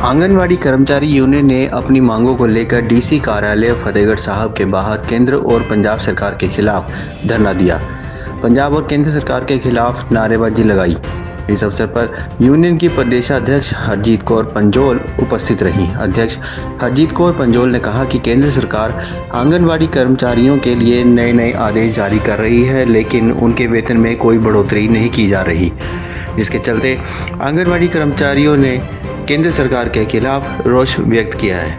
आंगनवाड़ी कर्मचारी यूनियन ने अपनी मांगों को लेकर डीसी कार्यालय फतेहगढ़ साहब के बाहर केंद्र और पंजाब सरकार के खिलाफ धरना दिया। पंजाब और केंद्र सरकार के खिलाफ नारेबाजी लगाई। इस अवसर पर यूनियन की प्रदेशाध्यक्ष हरजीत कौर पंजोल उपस्थित रही। अध्यक्ष हरजीत कौर पंजोल ने कहा कि केंद्र सरकार आंगनवाड़ी कर्मचारियों के लिए नए नए आदेश जारी कर रही है, लेकिन उनके वेतन में कोई बढ़ोतरी नहीं की जा रही, जिसके चलते आंगनवाड़ी कर्मचारियों ने केंद्र सरकार के खिलाफ रोष व्यक्त किया है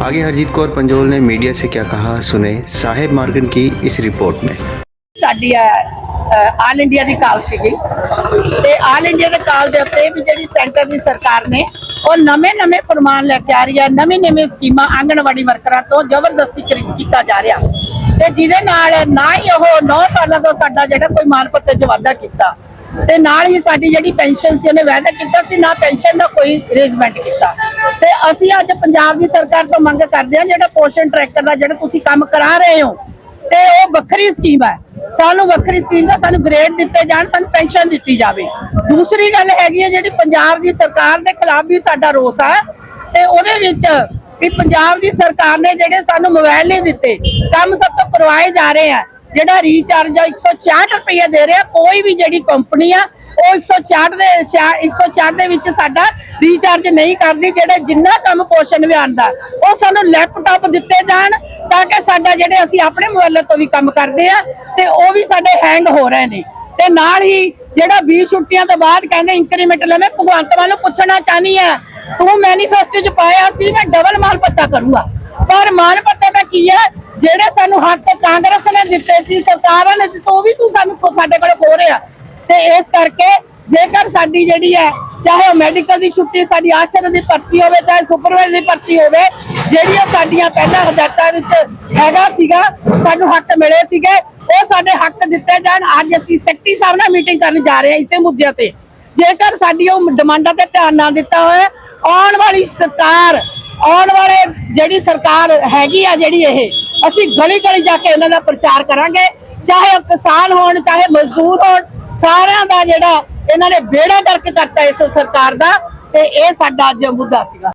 आगे हरजीत कौर पंजोल ने मीडिया से क्या कहा सुने साहेब मार्गन की इस रिपोर्ट में ਸਾਡੀ ਆਲ ਇੰਡੀਆ ਦੀ ਕਾਲ ਸੀਗੀ ਤੇ ਆਲ ਇੰਡੀਆ ਦੇ ਕਾਲ ਦੇ ਉੱਤੇ ਵੀ ਜਿਹੜੀ ਸੈਂਟਰ ਦੀ ਸਰਕਾਰ ਨੇ ਉਹ ਨਵੇਂ ਨਵੇਂ ਫਰਮਾਨ ਲੈ ਕੇ ਆ ਰਹੀ ਹੈ ਨਵੀਂ ਨਵੀਂ ਸਕੀਮਾਂ ਆਂਗਣਵਾੜੀ ਵਰਕਰਾਂ ਤੋਂ ਜ਼ਬਰਦਸਤੀ ਕਰੀ- ਕੀਤਾ ਜਾ ਰਿਹਾ ਤੇ ਜਿਹਦੇ ਨਾਲ ਨਾ ਹੀ ਉਹ 9 ਸਾਲਾਂ ਤੋਂ ਸਾਡਾ ਜਿਹੜਾ ਕੋਈ ਮਾਨ ਪੱਤੇ 'ਚ ਵਾਧਾ ਕੀਤਾ ਤੇ ਨਾਲ ਹੀ ਸਾਡੀ ਜਿਹੜੀ ਪੈਨਸ਼ਨ ਸੀ ਉਹਨੇ ਵਾਅਦਾ ਕੀਤਾ ਸੀ, ਨਾ ਪੈਨਸ਼ਨ ਦਾ ਕੋਈ ਅਰੇਂਜਮੈਂਟ ਕੀਤਾ। ਤੇ ਅਸੀਂ ਅੱਜ ਪੰਜਾਬ ਦੀ ਸਰਕਾਰ ਤੋਂ ਮੰਗ ਕਰਦੇ ਹਾਂ, ਜਿਹੜਾ ਪੋਸ਼ਨ ਟਰੈਕਰ ਦਾ ਜਿਹੜਾ ਤੁਸੀਂ ਕੰਮ ਕਰਾ ਰਹੇ ਹੋ, ਤੇ ਉਹ ਵੱਖਰੀ ਸਕੀਮ ਹੈ। ਸਾਨੂੰ ਵੱਖਰੀ ਸਕੀਮ ਦਾ ਸਾਨੂੰ ਗ੍ਰੇਡ ਦਿੱਤੇ ਜਾਣ, ਸਾਨੂੰ ਪੈਨਸ਼ਨ ਦਿੱਤੀ ਜਾਵੇ। ਦੂਸਰੀ ਗੱਲ ਹੈਗੀ ਹੈ, ਜਿਹੜੀ ਪੰਜਾਬ ਦੀ ਸਰਕਾਰ ਦੇ ਖਿਲਾਫ ਵੀ ਸਾਡਾ ਰੋਸ ਹੈ, ਤੇ ਉਹਦੇ ਵਿੱਚ ਵੀ ਪੰਜਾਬ ਦੀ ਸਰਕਾਰ ਨੇ ਜਿਹੜੇ ਸਾਨੂੰ ਮੋਬਾਈਲ ਨਹੀਂ ਦਿੱਤੇ, ਕੰਮ ਸਭ ਤੋਂ ਕਰਵਾਏ ਜਾ ਰਹੇ ਆ। ਜਿਹੜਾ ਰੀਚਾਰਜ ਆ 166 ਰੁਪਏ ਦੇ ਰਿਹਾ। ਕੋਈ ਵੀ ਜਿਹੜੀ ਕੰਪਨੀ ਆ, ਉਹ 166 ਦੇ 166 ਦੇ ਵਿੱਚ ਸਾਡਾ ਰੀਚਾਰਜ ਨਹੀਂ ਕਰਦੀ, ਜਿਹੜਾ ਜਿੰਨਾ ਕੰਮ ਪੋਸ਼ਣ ਅਭਿਆਨ ਦਾ, ਉਹ ਸਾਨੂੰ ਲੈਪਟਾਪ ਦਿੱਤੇ ਜਾਣ ਤਾਂ ਕਿ ਸਾਡਾ ਜਿਹੜੇ ਅਸੀਂ ਆਪਣੇ ਮੋਬਾਈਲ ਤੋਂ ਵੀ ਕੰਮ ਕਰਦੇ ਆ, ਤੇ ਉਹ ਵੀ ਸਾਡੇ ਹੈਂਗ ਹੋ ਰਹੇ ਨੇ। ਤੇ ਨਾਲ ਹੀ ਜਿਹੜਾ 20 ਛੁੱਟੀਆਂ ਤੋਂ ਬਾਅਦ ਕਹਿੰਦੇ ਇੰਕਰੀਮੈਂਟ ਲਵੇਂ, ਭਗਵੰਤ ਮਾਨ ਨੂੰ ਪੁੱਛਣਾ ਚਾਹਨੀ ਆ, ਤੂੰ ਮੈਨੀਫੈਸਟੋ ਚ ਪਾਇਆ ਸੀ, ਮੈਂ ਡਬਲ ਮਾਲ ਪੱਤਾ ਕਰੂੰਗਾ। ਪਰ ਮਾਨ ਪੱਤਾ ਦਾ ਕੀ ਹੈ ਜਿਹੜੇ ਸਾਨੂੰ ਹੱਕ ਕਾਂਗਰਸ ਨੇ ਦਿੱਤੇ ਸੀ, ਸਰਕਾਰਾਂ ਨੇ ਦਿੱਤੇ, ਉਹ ਵੀ ਤੂੰ ਸਾਨੂੰ ਸਾਡੇ ਕੋਲ ਖੋ ਰਿਹਾ। ਤੇ ਇਸ ਕਰਕੇ ਜੇਕਰ ਸਾਡੀ ਜਿਹੜੀ ਹੈ, ਚਾਹੇ ਉਹ ਮੈਡੀਕਲ ਦੀ ਛੁੱਟੀ, ਸਾਡੀ ਆਸ਼ਰ ਦੀ ਭਰਤੀ ਹੋਵੇ, ਚਾਹੇ ਸੁਪਰਵਾਈਜ਼ਰ ਦੀ ਭਰਤੀ ਹੋਵੇ, ਜਿਹੜੀਆਂ ਸਾਡੀਆਂ ਪਹਿਲਾਂ ਹਦਾਇਤਾਂ ਵਿੱਚ ਹੈਗਾ ਸੀਗਾ, ਸਾਨੂੰ ਹੱਕ ਮਿਲੇ ਸੀਗੇ, ਉਹ ਸਾਡੇ ਹੱਕ ਦਿੱਤੇ ਜਾਣ। ਅੱਜ ਅਸੀਂ ਸੈਕਟਰੀ ਸਾਹਿਬ ਨਾਲ ਮੀਟਿੰਗ ਕਰਨ ਜਾ ਰਹੇ ਹਾਂ ਇਸੇ ਮੁੱਦਿਆਂ ਤੇ। ਜੇਕਰ ਸਾਡੀ ਉਹ ਡਿਮਾਂਡਾਂ ਤੇ ਧਿਆਨ ਨਾ ਦਿੱਤਾ ਹੋਇਆ ਆਉਣ ਵਾਲੀ ਸਰਕਾਰ ਆਉਣ ਵਾਲੇ ਜਿਹੜੀ ਸਰਕਾਰ ਹੈਗੀ ਆ ਜਿਹੜੀ ਇਹ, ਅਸੀਂ ਗਲੀ ਗਲੀ ਜਾ ਕੇ ਇਹਨਾਂ ਦਾ ਪ੍ਰਚਾਰ ਕਰਾਂਗੇ। ਚਾਹੇ ਉਹ ਕਿਸਾਨ ਹੋਣ, ਚਾਹੇ ਮਜ਼ਦੂਰ ਹੋਣ, ਸਾਰਿਆਂ ਦਾ ਜਿਹੜਾ ਇਹਨਾਂ ਨੇ ਬੇੜਾ ਗਰਕ ਕਰਤਾ ਇਸ ਸਰਕਾਰ ਦਾ ਤੇ ਇਹ ਸਾਡਾ ਅੱਜ ਮੁੱਦਾ ਸੀਗਾ।